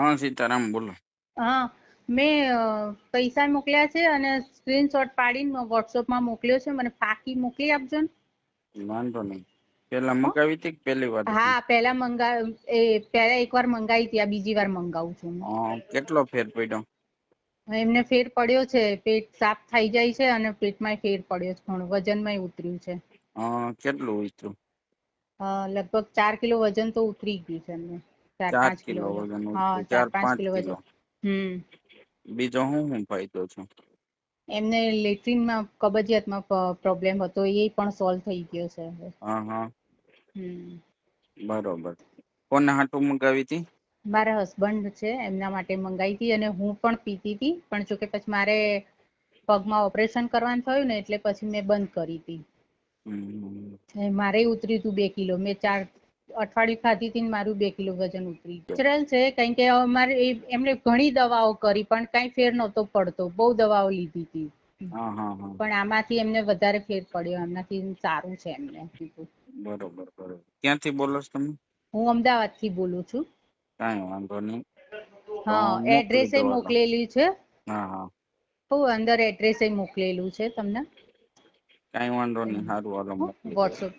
હા સીતારામ બોલો. હા મેં પૈસા મોકલ્યા છે અને સ્ક્રીનશોટ પાડીને વોટ્સઅપમાં મોકલ્યો છે. મને ફાકી મોકલી આપજો ને. વાંધો નહીં. પેલા મંગાવી હતી પહેલી વાર હા પહેલા મંગા એ પહેલા એકવાર મંગાવી હતી આ બીજી વાર મંગાવું છું હા. કેટલો ફેર પડ્યો? એમને ફેર પડ્યો છે પેટ સાફ થઈ જાય છે અને પેટમાં ફેર પડ્યો છે ઘણું વજનમાં ઉતર્યું છે. કેટલું ઉતર્યું? લગભગ ચાર કિલો વજન તો ઉતરી ગયું છે એમને. ચાર પાંચ કિલો કિલો વજન. હા ચાર પાંચ કિલો વજન. હમ. બીજો હું હું ફાયદો છું? એમને લેટ્રિનમાં કબજિયાતમાં પ્રોબ્લેમ હતો એ પણ સોલ્વ થઈ ગયો છે હા હા. બરોબર. કોને હાટું મંગાવી હતી? મારા હસબન્ડ છે એમના માટે મંગાવી હતી અને હું પણ પીતી હતી પણ જોકે પછી મારે પગમાં ઓપરેશન કરવાનું થયું ને એટલે પછી મેં બંધ કરી હતી. મારે ઉતર્યું હતું બે કિલો. મેં ચાર અઠવાડિયું ખાધી હતી મારું બે કિલો વજન ઉતરી નેચરલ છે કારણ કે અમારે એમણે એમને ઘણી દવાઓ કરી પણ કઈ ફેર નહોતો પડતો. બહુ દવાઓ લીધી હતી. પણ આમાંથી એમને વધારે ફેર પડ્યો. એમનાથી સારું છે એમને. બરોબર બરોબર. ક્યાંથી બોલો છો તમે? હું અમદાવાદથી બોલું છું. કાંઈ વાંધો નહીં. હા એડ્રેસ મોકલેલી છે. હા હા. હું અંદર એડ્રેસ મોકલેલું છે તમને. કાંઈ વાંધો નહીં સારું હાલો વોટ્સઅપ.